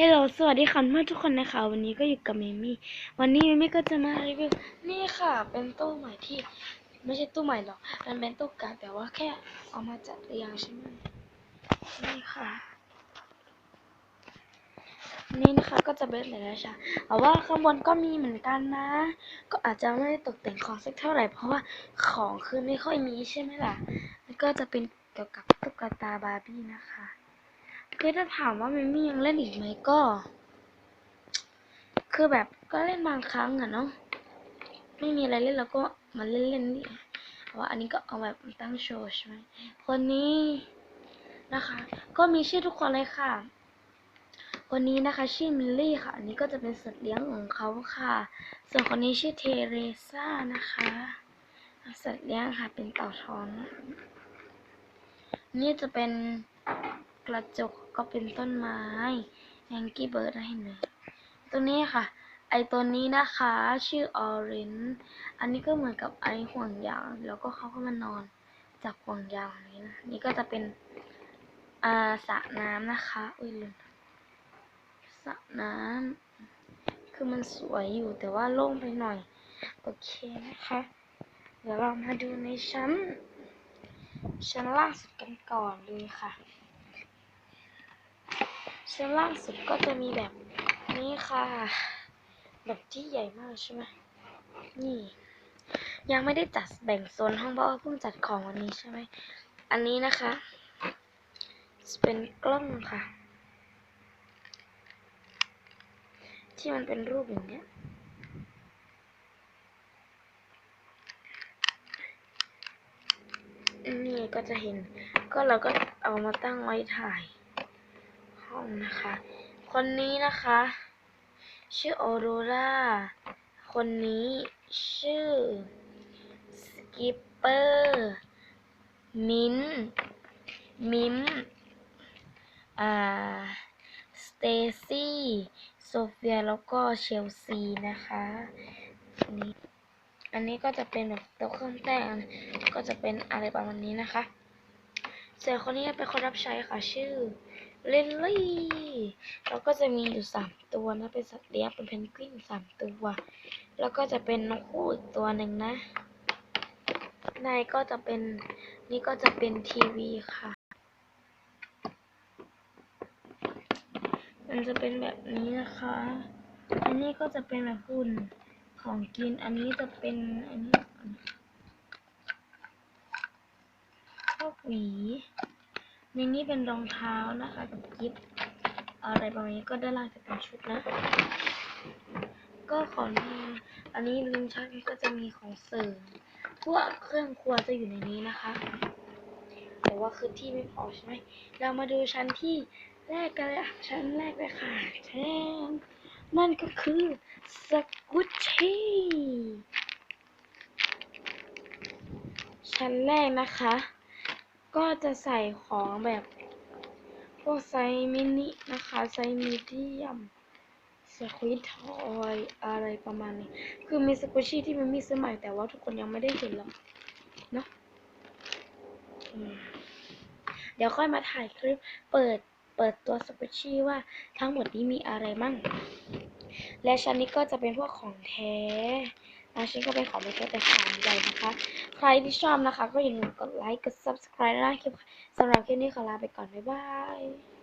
ฮลโหลสวัสดีค่ะเพื่อนทุกคนนะคะ วันนี้ก็อยู่กับเมมี่ วันนี้เมมี่ก็จะมารีวิวนี่ค่ะ เป็นตู้ใหม่ที่ ไม่ใช่ตู้ใหม่หรอกมันเป็นตู้เก่าแต่ว่าแค่เอามาจัดเรียงใช่ไหมนี่ค่ะ นี่นะคะก็จะเป็นหลายๆชั้นแต่ว่าข้างบนก็มีเหมือนกันนะ ก็อาจจะไม่ได้ตกแต่งของสักเท่าไหร่เพราะว่าของคือไม่ค่อยมีใช่ไหมล่ะแล้วก็จะเป็นเกี่ยวกับตุ๊กตาบาร์บี้นะคะ คือถ้าถามว่ามิมี่ยังเล่นอีกไหมก็ คือแบบก็เล่นบางครั้งอะเนาะไม่มีอะไรเล่นแล้วก็มาเล่นเล่นๆนี่แต่ว่าอันนี้ก็เอาแบบตั้งโชว์ใช่ไหมคนนี้นะคะ ก็มีชื่อทุกคนเลยค่ะ คนนี้นะคะชื่อมิลลี่ค่ะ อันนี้ก็จะเป็นสัตว์เลี้ยงของเขาค่ะ ส่วนคนนี้ชื่อเทเรซ่านะคะสัตว์เลี้ยงค่ะเป็นเต่าทองนี่จะเป็นกระจก ก็เป็นต้นไม้แองกี้เบิร์ดนะเห็นไหมตัวนี้ค่ะ ไอตัวนี้นะคะ ชื่อออเรนอันนี้ก็เหมือนกับไอห่วงยาง แล้วก็เขาก็มานอนจากห่วงยางนี้นะ นี่ก็จะเป็นอ่าสระน้ำนะคะ อุ้ยลืมสระน้ำคือมันสวยอยู่แต่ว่าโล่งไปหน่อย โอเคนะคะ เดี๋ยวเรามาดูในชั้น ชั้นล่างสุดกันก่อนเลยค่ะ ชั้นล่างสุดก็จะมีแบบนี้ค่ะ แบบที่ใหญ่มากใช่ไหมนี่ ยังไม่ได้จัดแบ่งโซนห้องเพราะว่าเพิ่งจัดของวันนี้ใช่ไหม อันนี้นะคะเป็นกล้องค่ะ ที่มันเป็นรูปอย่างเนี้ยนี่ก็จะเห็นก็เราก็เอามาตั้งไว้ถ่าย ห้องนะคะ คนนี้นะคะ ชื่อออโรราคนนี้ชื่อสกิปเปอร์มิ้นมิมอ่าสเตซี่โซเฟียแล้วก็เชลซีนะคะอันนี้อันนี้ก็จะเป็นแบบต๊ะเครื่องแต่งก็จะเป็นอะไรประมาณนี้นะคะส่วนคนนี้เป็นคนรับใช้ค่ะชื่อ เลนลี่แล้วก็จะมีอยู่สามตัวนะเป็นสัตว์เลี้ยงเป็นเพนกวินสามตัว แล้วก็จะเป็นนกคู่อีกตัวหนึ่งนะในก็จะเป็นนี่ก็จะเป็นทีวีค่ะ มันจะเป็นแบบนี้นะคะ อันนี้ก็จะเป็นแบบหุ่นของกิน อันนี้จะเป็นอันนี้พวกหวี ในนี้เป็นรองเท้านะคะกับกิฟต์อะไรประมาณนี้ก็ด้านล่างจะเป็นชุดนะ ก็ของอันนี้ลิ้นชักนี้ก็จะมีของเสริมพวกเครื่องครัวจะอยู่ในนี้นะคะแต่ว่าคือที่ไม่พอใช่ไหมเรามาดูชั้นที่แรกกันเลยอะชั้นแรกเลยค่ะแทนนั่นก็คือสกุชชี่ชั้นแรกนะคะ ก็จะใส่ของแบบพวกไซส์มินินะคะ ไซส์มีเดียมสควิตทอยอะไรประมาณนี้ คือมีสกุชชี่ที่มันมีซื้อใหม่แต่ว่าทุกคนยังไม่ได้เห็นหรอกเนาะเดี๋ยวค่อยมาถ่ายคลิปเปิดเปิดตัวสกุชชี่ว่าทั้งหมดนี้มีอะไรมั่ง และชั้นนี้ก็จะเป็นพวกของแท้นะชั้นก็เป็นของไม่แท้แต่ของใหญ่นะ ใครที่ชอบนะคะ ก็อย่าลืมกดไลค์ กด subscribe นะคลิปสำหรับคลิปนี้ขอลาไปก่อน บ๊ายบาย